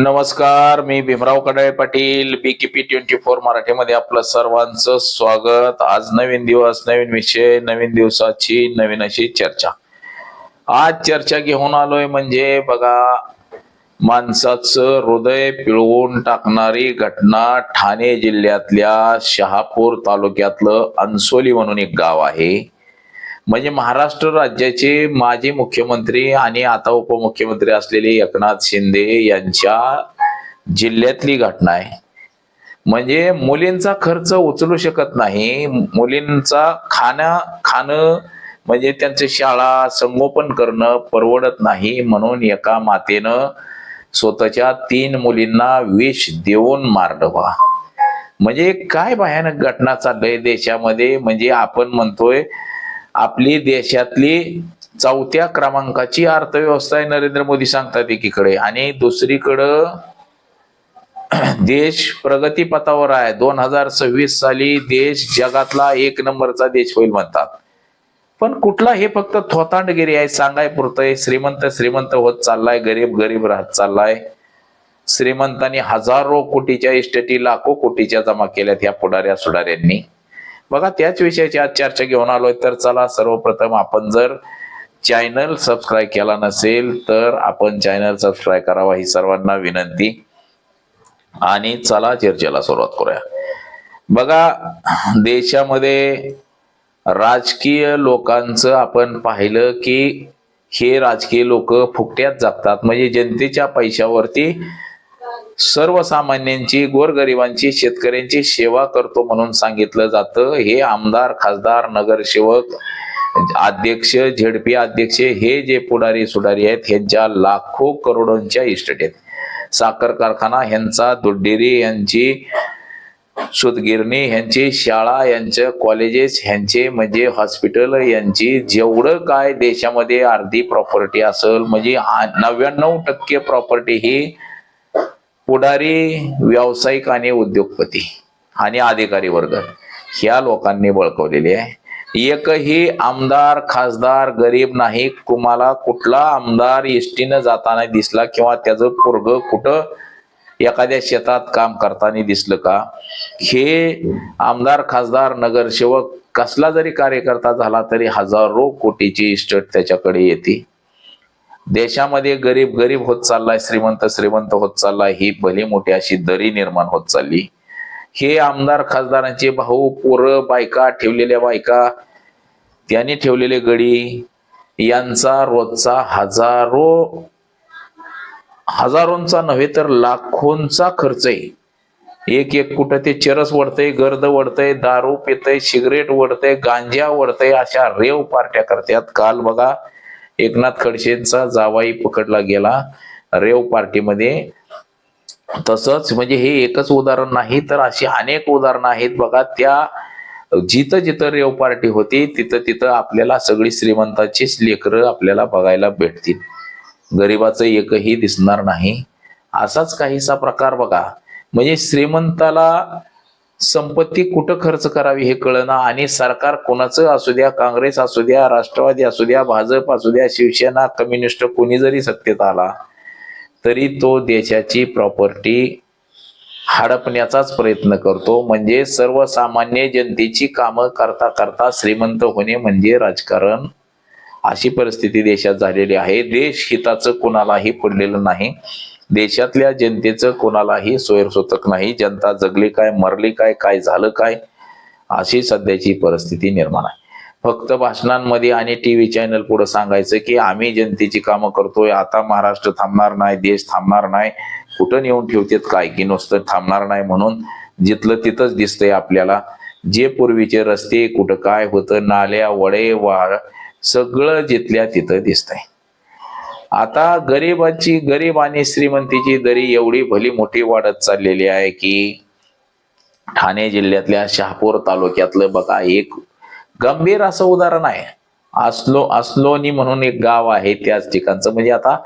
नमस्कार मी Bhimrao Kadale Patil B K P twenty four मराठीमध्ये आपलं सर्वांचं स्वागत. आज नवीन दिवस नवीन विषय नवीन दिवसाची नवीन अशी चर्चा. आज चर्चा घेऊन आलोय म्हणजे बघा माणसाचं हृदय पिळवून टाकणारी घटना ठाणे जिल्ह्यातल्या शहापूर तालुक्यातलं अनसोली म्हणून एक गाव आहे. म्हणजे महाराष्ट्र राज्याचे माजी मुख्यमंत्री आणि आता उपमुख्यमंत्री असलेले एकनाथ शिंदे यांच्या जिल्ह्यातली घटना आहे. म्हणजे मुलींचा खर्च उचलू शकत नाही. मुलींचा खाण्या खाणं म्हणजे त्यांची शाळा संगोपन करणं परवडत नाही म्हणून एका मातेनं स्वतःच्या तीन मुलींना विष देऊन मारलं. बा म्हणजे काय भयानक घटना चाललंय देशामध्ये? म्हणजे आपण म्हणतोय आपली देशातली चौथ्या क्रमांकाची अर्थव्यवस्था आहे नरेंद्र मोदी सांगतात एकीकडे. आणि दुसरीकडं देश प्रगतीपथावर आहे. दोन हजार सव्वीस साली देश जगातला एक नंबरचा देश होईल म्हणतात. पण कुठला हे फक्त थोतांडगिरी आहे सांगाय पुरतंय. श्रीमंत श्रीमंत होत चाललाय गरीब गरीब राहत चाललाय. श्रीमंतांनी हजारो कोटीच्या इस्टेटी लाखो कोटीच्या जमा केल्यात या पुढाऱ्या सुडाऱ्यांनी बघा त्याच विषयाची आज चर्चा घेऊन आलोय. तर चला सर्वप्रथम आपण जर चॅनल सबस्क्राईब केला नसेल तर आपण चॅनल सबस्क्राईब करावा ही सर्वांना विनंती. आणि चला चर्चेला सुरुवात करूया. बघा देशामध्ये राजकीय लोकांचं आपण पाहिलं की हे राजकीय लोक फुकट्यात जगतात. म्हणजे जनतेच्या पैशावरती सर्वसामान्यांची गोरगरिबांची शेतकऱ्यांची सेवा करतो म्हणून सांगितलं जातं. हे आमदार खासदार नगरसेवक अध्यक्ष झेडपी अध्यक्ष हे जे पुढारी सुडारी आहेत ह्यांच्या लाखो करोडोंच्या इस्टेट आहेत. साखर कारखाना ह्यांचा दुड्डेरी यांची सुतगिरणी ह्यांची शाळा यांचे कॉलेजेस ह्यांचे म्हणजे हॉस्पिटल यांची जेवढं काय देशामध्ये अर्धी प्रॉपर्टी असेल म्हणजे नव्याण्णव टक्के प्रॉपर्टी ही पुढारी व्यावसायिक आणि उद्योगपती आणि अधिकारी वर्ग ह्या लोकांनी बळकवलेली आहे. एकही आमदार खासदार गरीब नाही तुम्हाला कुठला आमदार एसटीनं जाताना दिसला किंवा त्याचं पोरग कुठं एखाद्या शेतात काम करताना दिसलं का? हे आमदार खासदार नगरसेवक कसला जरी कार्यकर्ता झाला तरी हजारो कोटीची इस्टेट त्याच्याकडे येते. देशामध्ये गरीब गरीब होत चाललाय श्रीमंत श्रीमंत होत चाललाय ही भली मोठी अशी दरी निर्माण होत चालली. हे आमदार खासदारांचे भाऊ पोरं बायका ठेवलेल्या बायका त्यांनी ठेवलेले गडी यांचा रोजचा हजारो हजारोंचा नव्हे तर लाखोंचा खर्च आहे एक एक कुठं ते चरस वडतय गर्द वडतय दारू पितय सिगरेट वडतय गांजा वडतय अशा रेव पार्ट्या करतात. काल बघा एकनाथ खडसेंचा जावाई पकडला गेला रेव पार्टीमध्ये. तसंच म्हणजे हे एकच उदाहरण नाही तर अशी अनेक उदाहरणं आहेत बघा. त्या जिथं जिथं रेव पार्टी होती तिथं तिथं आपल्याला सगळी श्रीमंताचीच लेकरं आपल्याला बघायला भेटतील. गरिबाचं एकही दिसणार नाही. असाच काहीसा प्रकार बघा. म्हणजे श्रीमंताला संपत्ती कुठं खर्च करावी हे कळणं आणि सरकार कोणाचं असू द्या काँग्रेस असू द्या राष्ट्रवादी असू द्या भाजप असू द्या शिवसेना कम्युनिस्ट कोणी जरी सत्तेत आला तरी तो देशाची प्रॉपर्टी हडपण्याचाच प्रयत्न करतो. म्हणजे सर्वसामान्य जनतेची कामं करता करता श्रीमंत होणे म्हणजे राजकारण. अशी परिस्थिती देशात झालेली आहे. देश हिताचं कोणालाही पडलेलं नाही. देशातल्या जनतेचं कोणालाही सोयरसोतक नाही. जनता जगली काय मरली काय काय झालं काय? अशी सध्याची परिस्थिती निर्माण आहे. फक्त भाषणांमध्ये आणि टी व्ही चॅनल पुढे सांगायचं की आम्ही जनतेची कामं करतोय. आता महाराष्ट्र थांबणार नाही देश थांबणार नाही. कुठं नेऊन ठेवतात काय? की नुसतं थांबणार नाही म्हणून जिथलं तिथंच दिसतंय आपल्याला. जे पूर्वीचे रस्ते कुठं काय होतं नाल्या वडे वाळ सगळं जिथल्या तिथं दिसतंय. आता गरिबाची गरीब आणि श्रीमंतीची दरी एवढी भली मोठी वाढत चाललेली आहे की ठाणे जिल्ह्यातल्या शहापूर तालुक्यातलं बघा एक गंभीर असं उदाहरण आहे. असलो अस्लोनी म्हणून एक गाव आहे त्याच ठिकाणचं. म्हणजे आता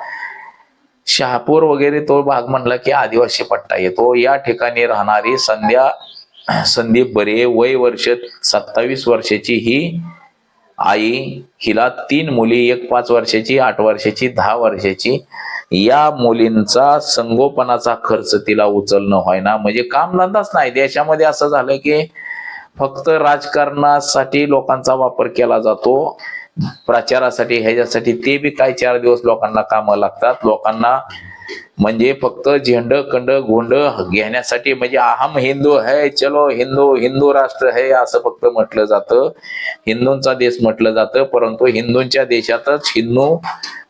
शहापूर वगैरे तो भाग म्हणला की आदिवासी पट्टा येतो. या ठिकाणी राहणारी संध्या संदीप बरे वय वर्ष सत्तावीस वर्षाची ही आई हिला तीन मुली एक पाच वर्षाची आठ वर्षाची दहा वर्षाची या मुलींचा संगोपनाचा खर्च तिला उचलणं व्हायना म्हणजे कामधंदाच नाही. देशामध्ये असं झालं की फक्त राजकारणासाठी लोकांचा वापर केला जातो. प्रचारासाठी ह्याच्यासाठी ते बी काय चार दिवस लोकांना कामं लागतात. लोकांना म्हणजे फक्त झेंड कंड गोंड घेण्यासाठी म्हणजे अहम हिंदू है चलो हिंदू हिंदू राष्ट्र है असं फक्त म्हटलं जातं. हिंदूंचा देश म्हटलं जातं परंतु हिंदूंच्या देशातच हिंदू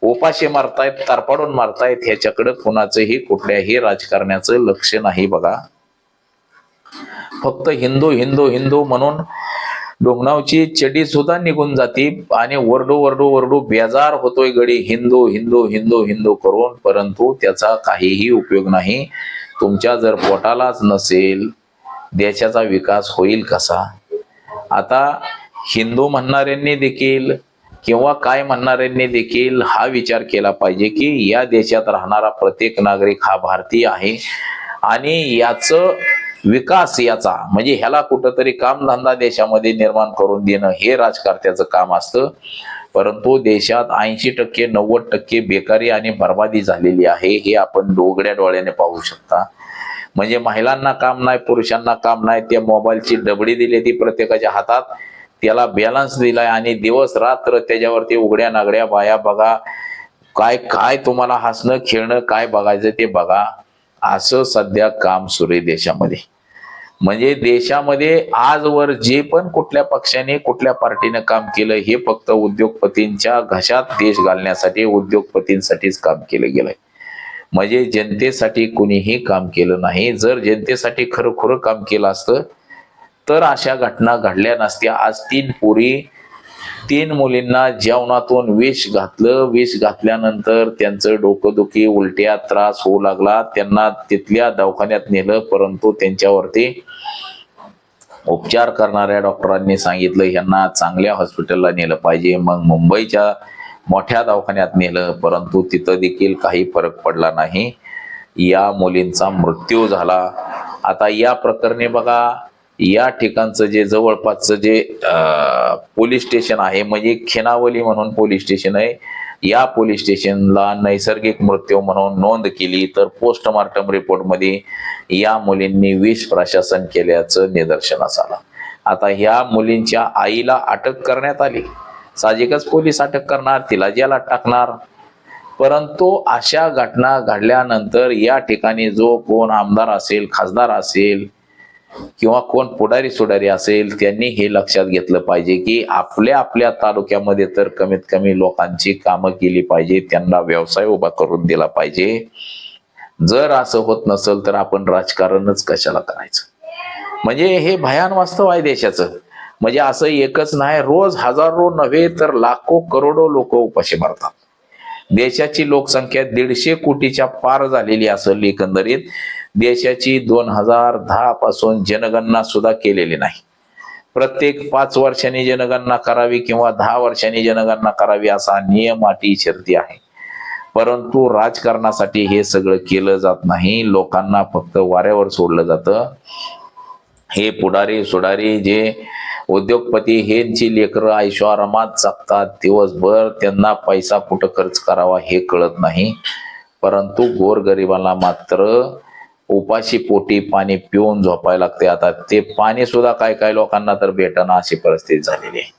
उपाशी मारतायत तारपाडून मारतायत ह्याच्याकडे कुणाचंही कुठल्याही राजकारण्याचं लक्ष नाही बघा. फक्त हिंदू हिंदू हिंदू म्हणून डोंगणावची चडी सुद्धा निघून जाते आणि वरडू वरडू वरडू बेजार होतोय गडी. हिंदू हिंदू हिंदू हिंदू करून परंतु त्याचा काहीही उपयोग नाही. तुमच्या जर पोटालाच नसेल देशाचा विकास होईल कसा? आता हिंदू म्हणणाऱ्यांनी देखील किंवा काय म्हणणाऱ्यांनी देखील हा विचार केला पाहिजे की या देशात राहणारा प्रत्येक नागरिक हा भारतीय आहे. आणि याचं विकास याचा म्हणजे ह्याला कुठंतरी कामधंदा देशामध्ये निर्माण करून देणं हे राजकारत्याचं काम असतं. परंतु देशात ऐंशी टक्के नव्वद टक्के बेकारी आणि बर्बादी झालेली आहे हे आपण डोगड्या डोळ्याने पाहू शकता. म्हणजे महिलांना काम नाही पुरुषांना काम नाही त्या मोबाईलची डबडी दिली ती प्रत्येकाच्या हातात त्याला बॅलन्स दिलाय आणि दिवस रात्र त्याच्यावरती उघड्या नागड्या बाया बघा काय काय तुम्हाला हसणं खेळणं काय बघायचं ते बघा. असं सध्या काम सुरू आहे देशामध्ये. म्हणजे देशामध्ये आजवर जे पण कुठल्या पक्षाने कुठल्या पार्टीने काम केलं हे फक्त उद्योगपतींच्या घशात देश घालण्यासाठी उद्योगपतींसाठीच काम केलं गेलंय. म्हणजे जनतेसाठी कुणीही काम केलं नाही. जर जनतेसाठी खरोखर काम केलं असतं तर अशा घटना घडल्या नसत्या. आज तीन पुरी तीन मुलींना जेवणातून विष घातलं. विष घातल्यानंतर त्यांचं डोकंदुखी उलट्या त्रास होऊ लागला. त्यांना तिथल्या दवाखान्यात नेलं परंतु त्यांच्यावरती उपचार करणाऱ्या डॉक्टरांनी सांगितलं यांना चांगल्या हॉस्पिटलला नेलं पाहिजे. मग मुंबईच्या मोठ्या दवाखान्यात नेलं परंतु तिथं देखील काही फरक पडला नाही. या मुलींचा मृत्यू झाला. आता या प्रकरणी बघा या ठिकाणचं जे जवळपासचं जे पोलीस स्टेशन आहे म्हणजे खेनावली म्हणून पोलीस स्टेशन आहे. या पोलीस स्टेशनला नैसर्गिक मृत्यू म्हणून नोंद केली तर पोस्टमार्टम रिपोर्टमध्ये या मुलींनी विष प्रशासन केल्याचं निदर्शनास आलं. आता ह्या मुलींच्या आईला अटक करण्यात आली. साहजिकच पोलीस अटक करणार तिला ज्याला टाकणार. परंतु अशा घटना घडल्यानंतर या ठिकाणी जो कोण आमदार असेल खासदार असेल किंवा कोण पुढारी सुडारी असेल त्यांनी हे लक्षात घेतलं पाहिजे की आपल्या आपल्या तालुक्यामध्ये तर कमीत कमी लोकांची कामं केली पाहिजे त्यांना व्यवसाय उभा करून दिला पाहिजे. जर असं होत नसेल तर आपण राजकारणच कशाला करायचं? म्हणजे हे भयान वास्तव आहे देशाचं. म्हणजे असं एकच नाही रोज हजारो नव्हे तर लाखो करोडो लोक उपाशी मारतात. देशाची लोकसंख्या दीडशे कोटीच्या पार झालेली असेल एकंदरीत देशाची दोन हजार दहा पासून जनगणना सुद्धा केलेली नाही. प्रत्येक पाच वर्षांनी जनगणना करावी किंवा दहा वर्षांनी जनगणना करावी असा नियम अटी शर्ती आहे. परंतु राजकारणासाठी हे सगळं केलं जात नाही. लोकांना फक्त वाऱ्यावर सोडलं जातं. हे पुढारी सुडारी जे उद्योगपती हेंची लेकरं ऐशोआरामात जगतात दिवसभर त्यांना पैसा कुठं खर्च करावा हे कळत नाही. परंतु गोरगरिबाला मात्र उपाशी पोटी पाणी पिऊन झोपायला लागते. आता ते पाणी सुद्धा काय काय लोकांना तर भेटणं अशी परिस्थिती झालेली आहे.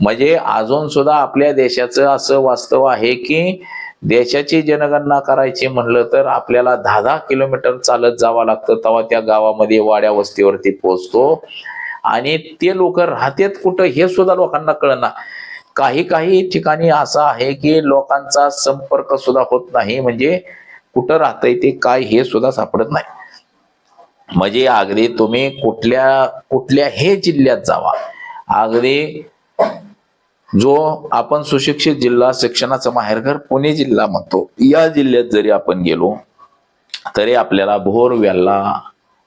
म्हणजे अजून सुद्धा आपल्या देशाचं असं वास्तव आहे की देशाची जनगणना करायची म्हणलं तर आपल्याला दहा दहा किलोमीटर चालत जावं लागतं. तेव्हा त्या गावामध्ये वाड्या वस्तीवरती पोहोचतो. आणि ते लोक राहतेत कुठं हे सुद्धा लोकांना कळना. काही काही ठिकाणी असं आहे की लोकांचा संपर्क सुद्धा होत नाही. म्हणजे कुठं राहतंय ते काय हे सुद्धा सापडत नाही. म्हणजे अगदी तुम्ही कुठल्या कुठल्या हे जिल्ह्यात जावा. अगदी जो आपण सुशिक्षित जिल्हा शिक्षणाचं माहेरघर पुणे जिल्हा म्हणतो या जिल्ह्यात जरी आपण गेलो तरी आपल्याला भोर वेल्ला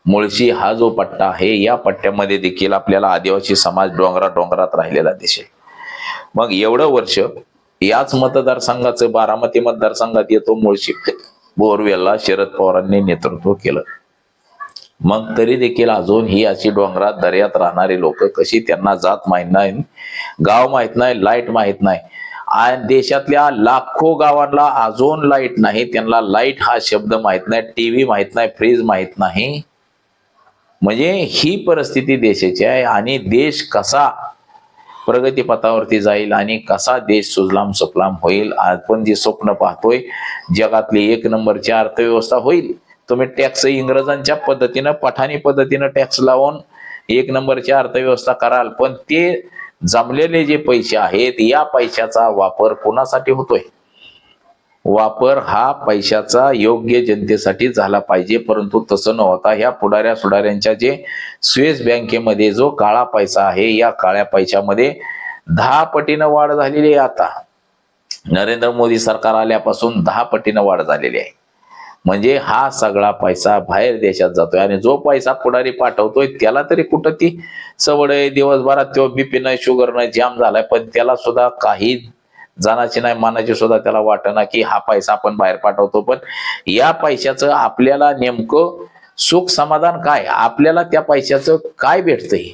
मुळशी हा जो पट्टा आहे या पट्ट्यामध्ये देखील आपल्याला आदिवासी समाज डोंगरा डोंगरात राहिलेला दिसेल. मग एवढं वर्ष याच मतदारसंघाचं बारामती मतदारसंघात येतो मुळशी बोरवेलला शरद पवारांनी नेतृत्व केलं. मग तरी देखील अजून ही अशी डोंगरात दर्यात राहणारी लोक कशी त्यांना जात माहीत नाही गाव माहीत नाही लाइट माहीत नाही. आणि देशातल्या लाखो गावांना अजून लाइट नाही त्यांना लाइट हा शब्द माहीत नाही टीव्ही माहीत नाही फ्रीज माहीत नाही. म्हणजे ही परिस्थिती देशाची आहे आणि देश कसा प्रगतीपथावरती जाईल आणि कसा देश सुजलाम सुफलाम होईल आपण जे स्वप्न पाहतोय जगातली एक नंबरची अर्थव्यवस्था होईल. तुम्ही टॅक्स इंग्रजांच्या पद्धतीनं पठाणी पद्धतीनं टॅक्स लावून एक नंबरची अर्थव्यवस्था कराल पण ते जमलेले जे पैसे आहेत या पैशाचा वापर कोणासाठी होतोय? वापर हा पैशाचा योग्य जनतेसाठी झाला पाहिजे. परंतु तसं न होता ह्या पुढाऱ्या सुडाऱ्यांच्या जे स्विस बँकेमध्ये जो काळा पैसा आहे या काळ्या पैशामध्ये दहा पटीनं वाढ झालेली आहे आता. नरेंद्र मोदी सरकार आल्यापासून दहा पटीनं वाढ झालेली आहे. म्हणजे हा सगळा पैसा बाहेर देशात जातोय आणि जो पैसा पुढारी पाठवतोय त्याला तरी कुठं ती सवड आहे. दिवसभरात तो बीपीनं शुगरनं जाम झालाय पण त्याला सुद्धा काही जाण्याची नाही मानाची सुद्धा त्याला वाटेना की हा पैसा आपण बाहेर पाठवतो. पण या पैशाचं आपल्याला नेमकं सुख समाधान काय? आपल्याला त्या पैशाचं काय भेटतंय?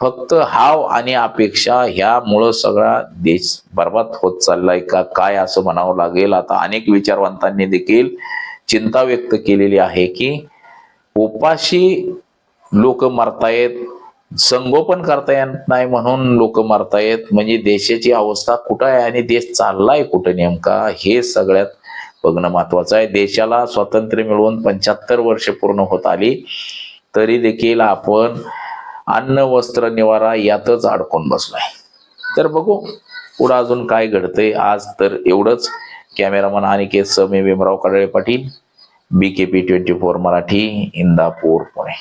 फक्त हाव आणि अपेक्षा ह्यामुळं सगळा देश बर्बाद होत चाललाय का? काय असं म्हणावं लागेल? आता अनेक विचारवंतांनी देखील चिंता व्यक्त केलेली आहे की उपाशी लोक मरतायत संगोपन करता येत नाही म्हणून लोक मरतायत म्हणजे देशाची अवस्था कुठं आहे आणि देश चाललाय कुठं नेमका हे सगळ्यात बघणं महत्वाचं आहे. देशाला स्वातंत्र्य मिळवून पंच्याहत्तर वर्ष पूर्ण होत आली तरी देखील आपण अन्न वस्त्र निवारा यातच अडकून बसलोय. तर बघू पुढं अजून काय घडतंय. आज तर एवढंच. कॅमेरामन अनिकेत समे Bhimrao Kadale Patil B K P twenty four Marathi Indapur Pune.